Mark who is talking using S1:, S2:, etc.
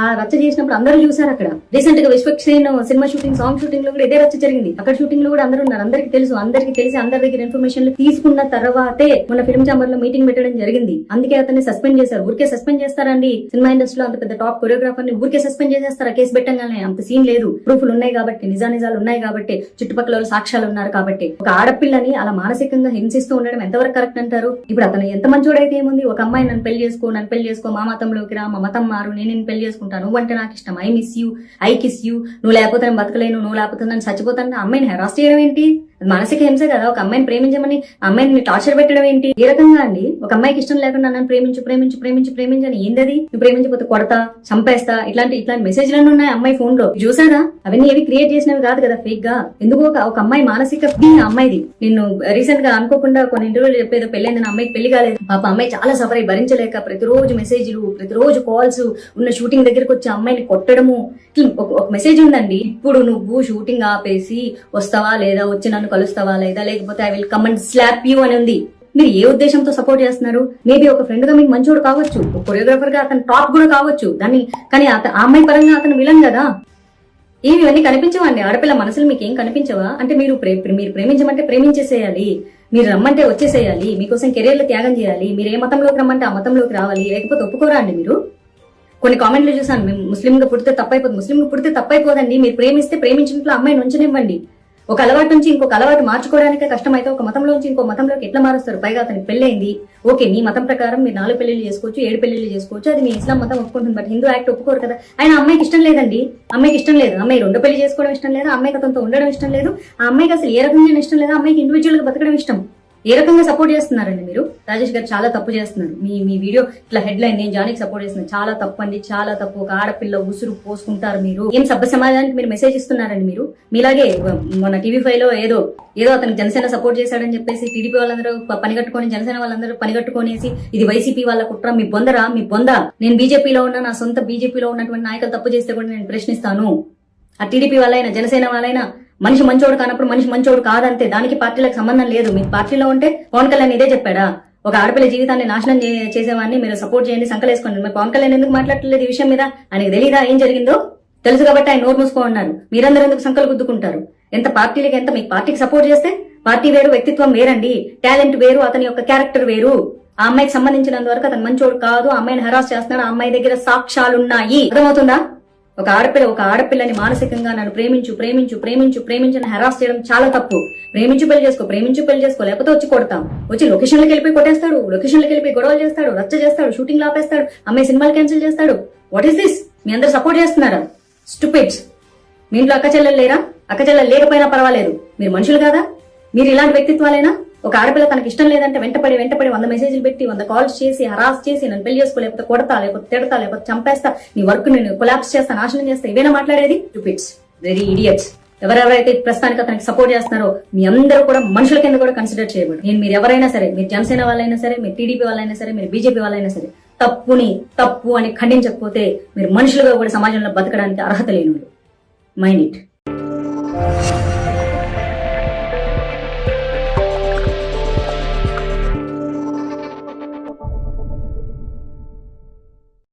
S1: ఆ రచ్చ చేసినప్పుడు అందరూ చూసారు అక్కడ. రీసెంట్గా విశ్వక్సేన్ సినిమా షూటింగ్ సాంగ్ షూటింగ్లో కూడా ఇదే రచ్చ జరిగింది. అక్కడ షూటింగ్లో కూడా అందరూ ఉన్నారు. అందరికి తెలుసు. అందరికి తెలిసి అందరి దగ్గర ఇన్ఫర్మేషన్ తీసుకున్న తర్వాతే మన ఫిల్మ్ చాంబర్లో మీటింగ్ పెట్టడం జరిగింది. అందుకే అతన్ని సస్పెండ్ చేశారు. ఊరికే సస్పెండ్ చేస్తారండి. సినిమా ఇండస్ట్రీలో అంత పెద్ద టాప్ కొరియోగ్రాఫర్ని ఊరికే సస్పెండ్ చేసేస్తారా? కేసు పెట్టంగానే అంత సీన్ లేదు. ప్రూఫ్లు ఉన్నాయి కాబట్టి నిజా నిజాలు ఉన్నాయి కాబట్టి చుట్టుపక్కల సాక్ష్యాలు ఉన్నారు కాబట్టి. ఒక ఆడపిల్లని అలా మానసికంగా హింసిస్తూ ఉండడం ఎంతవరకు కరెక్ట్ అంటారు? ఇప్పుడు అతను ఎంత మంచోడైతే ఏముంది? ఒక అమ్మాయి నన్ను పెళ్ళి చేసుకో నన్ను పెళ్ళి చేసుకో మా మతంలోకి రా మా మతం మారు నేను పెళ్ళి చేసుకుంటాను నువ్వంటే నాకు ఇష్టం I miss you I kiss you నువ్వు లేకపోతే నేను బతకలేను. నువ్వు లేకపోతే నన్ను చచ్చిపోతాను. అమ్మాయిని హెరాస్ చేయడం ఏంటి? మానసిక హింస కదా. ఒక అమ్మాయిని ప్రేమించమని అమ్మాయిని టార్చర్ పెట్టడం ఏంటి? ఏ రకంగా అండి? ఒక అమ్మాయికి ఇష్టం లేకుండా నన్ను ప్రేమించు ప్రేమించు ప్రేమించు ప్రేమించని ఏందది? నువ్వు ప్రేమించకపోతే కొడతా చంపేస్తా ఇట్లాంటి ఇట్లాంటి మెసేజ్లను ఉన్నాయి అమ్మాయి ఫోన్లో. చూసారా? అవన్నీ ఏవి క్రియేట్ చేసినవి కాదు కదా ఫేక్గా. ఎందుకు ఒక ఒక అమ్మాయి మానసిక స్థితి అమ్మాయిది? నిన్ను రీసెంట్గా అనుకోకుండా కొన్ని ఇంటర్వ్యూలు చెప్పేదో పెళ్ళైంది నా అమ్మాయికి పెళ్ళి కాలేదు. పాప అమ్మాయి చాలా సఫర్ అయి భరించలేక ప్రతిరోజు మెసేజ్లు ప్రతిరోజు కాల్స్ ఉన్న షూటింగ్ దగ్గరకు వచ్చి అమ్మాయిని కొట్టడము. ఒక- ఒక మెసేజ్ ఉందండి. ఇప్పుడు నువ్వు షూటింగ్ ఆపేసి వస్తావా లేదా? వచ్చి నన్ను కలుస్తావా లేదా? లేకపోతే I will come and slap you అని ఉంది. మీరు ఏ ఉద్దేశంతో సపోర్ట్ చేస్తున్నారు? మేబీ ఒక ఫ్రెండ్గా మీకు మంచోడు కావచ్చు. ఒక కొరియోగ్రాఫర్గా అతను టాప్ కూడా కావచ్చు. దాన్ని కానీ ఆ అమ్మాయి పరంగా అతను విలన్ కదా? ఏమి ఇవన్నీ కనిపించవండి. ఆడపిల్ల మనసులు మీకు ఏం కనిపించవా? అంటే మీరు మీరు ప్రేమించమంటే ప్రేమించేసేయాలి. మీరు రమ్మంటే వచ్చేసేయాలి. మీకోసం కెరీర్లు త్యాగం చేయాలి. మీరు ఏ మతంలోకి రమ్మంటే ఆ మతంలోకి రావాలి. లేకపోతే ఒప్పుకోరా అండి మీరు? కొన్ని కామెంట్లు చూసాను మేము ముస్లింగా పుడితే తప్పైపోతుంది ముస్లింగా పుడితే తప్పైపోదండి. మీరు ప్రేమిస్తే ప్రేమించినట్లు అమ్మాయిని నుంచనివ్వండి ఒక అలవాటు నుంచి ఇంకొక అలవాటు మార్చుకోవడానికే కష్టమైతే ఒక మతంలో నుంచి ఇంకో మతంలోకి ఎట్లా మారుస్తారు? పైగా అతని పెళ్ళైంది ఓకే మీ మతం ప్రకారం మీరు నాలుగు పెళ్ళిళ్ళు చేసుకోవచ్చు ఏడు పెళ్ళిళ్ళు చేసుకోవచ్చు. అది మీ ఇస్లాం మతం ఒప్పుకుంటుంది. బట్ హిందూ యాక్ట్ ఒప్పుకోరు కదా. ఆయన అమ్మాయికి ఇష్టం లేదండి. అమ్మాయికి ఇష్టం లేదు. అమ్మాయి రెండు పెళ్ళి చేసుకోవడం ఇష్టం లేదు? అమ్మాయికి అతనితో ఉండడం ఇష్టం లేదు. ఆ అమ్మాయికి అసలు ఏ రకంగా ఇష్టం లేదు? అమ్మాయికి ఇండివిజువల్గా బతకడం ఇష్టం. ఏ రకంగా సపోర్ట్ చేస్తున్నారండి మీరు? రాజేష్ గారు చాలా తప్పు చేస్తున్నారు. మీ మీ వీడియో ఇట్లా హెడ్ లైన్ నేను జానికి సపోర్ట్ చేస్తున్నాను చాలా తప్పు అండి చాలా తప్పు. ఒక ఆడపిల్ల ఉసురు పోసుకుంటారు మీరు. ఏం సభ్య సమాజానికి మీరు మెసేజ్ ఇస్తున్నారండి మీరు? మీలాగే మన టీవీ ఫైవ్లో ఏదో ఏదో అతను జనసేన సపోర్ట్ చేశాడని చెప్పేసి టీడీపీ వాళ్ళందరూ పని పనిగట్టుకొని జనసేన వాళ్ళందరూ పనిగట్టుకొనేసి ఇది వైసీపీ వాళ్ళ కుట్ర మీ బొందరా మీ బొంద? నేను బీజేపీలో ఉన్న నా సొంత బీజేపీలో ఉన్నటువంటి నాయకులు తప్పు చేస్తే కూడా నేను ప్రశ్నిస్తాను. ఆ టీడీపీ వాళ్ళైనా జనసేన వాళ్ళైనా మనిషి మంచోడు కానప్పుడు మనిషి మంచోడు కాదంతే దానికి పార్టీలకు సంబంధం లేదు. మీ పార్టీలో ఉంటే పవన్ కళ్యాణ్ ఇదే చెప్పాడా? ఒక ఆడపిల్ల జీవితాన్ని నాశనం చేసేవాడిని మీరు సపోర్ట్ చేయండి సంకలేసుకోండి. మరి పవన్ కళ్యాణ్ ఎందుకు మాట్లాడలేదు ఈ విషయం మీద? ఆయనకు తెలియదా ఏం జరిగిందో? తెలుసు కాబట్టి ఆయన నోరు మూసుకో ఉన్నారు మీరందరూ ఎందుకు సంకలు గుద్దుకుంటారు? ఎంత పార్టీలకి ఎంత? మీ పార్టీకి సపోర్ట్ చేస్తే పార్టీ వేరు వ్యక్తిత్వం వేరండి. టాలెంట్ వేరు అతని యొక్క క్యారెక్టర్ వేరు. ఆ అమ్మాయికి సంబంధించినంత వరకు అతను మంచోడు కాదు ఆ అమ్మాయిని హరాస్ చేస్తున్నాడు ఆ అమ్మాయి దగ్గర సాక్ష్యాలున్నాయి. అర్థమవుతుందా? ఒక ఆడపిల్ల ఒక ఆడపిల్లని మానసికంగా నన్ను ప్రేమించు ప్రేమించు ప్రేమించు ప్రేమించని హెరాస్ చేయడం చాలా తప్పు. ప్రేమించు పెళ్ళి చేసుకో ప్రేమించు పెళ్ళి చేసుకో లేకపోతే వచ్చి కొడతాం. వచ్చి లొకేషన్లకు వెళ్ళిపోయి కొట్టేస్తాడు లొకేషన్లకు వెళ్ళిపోయి గొడవలు చేస్తాడు రచ్చ చేస్తాడు షూటింగ్ ఆపేస్తాడు అమ్మాయి సినిమాలు క్యాన్సిల్ చేస్తాడు. వాట్ ఈస్ దిస్ మీ అందరు సపోర్ట్ చేస్తున్నారా? స్టూపిడ్స్ మీ ఇంట్లో అక్క చెల్లెలు లేరా? అక్క చెల్లెలు లేకపోయినా పర్వాలేదు. మీరు మనుషులు కాదా? మీరు ఇలాంటి వ్యక్తిత్వాలైనా? ఒక ఆడపిల్ల తనకి ఇష్టం లేదంటే వెంటపడి వెంటపడి వంద మెసేజ్లు పెట్టి వంద కాల్స్ చేసి హరాస్ చేసి నన్ను పెళ్ళి చేసుకో లేకపోతే కొడతా లేకపోతే తిడతా లేకపోతే చంపేస్తా నీ వర్క్ నేను కొలాప్స్ చేస్తా నాశనం చేస్తా ఇవేనా మాట్లాడేది? స్టూపిడ్స్ వెరీ ఇడియట్స్ ఎవరెవరైతే ప్రస్తుతానికి అతనికి సపోర్ట్ చేస్తున్నారో మీ అందరూ కూడా మనుషుల కింద కూడా కన్సిడర్ చేయబడు నేను మీరు ఎవరైనా సరే మీరు జనసేన వాళ్ళైనా సరే మీరు టీడీపీ వాళ్ళైనా సరే మీరు బీజేపీ వాళ్ళైనా సరే తప్పుని తప్పు అని ఖండించకపోతే మీరు మనుషులుగా కూడా సమాజంలో బతకడానికి అర్హత లేని మైండ్ ఇట్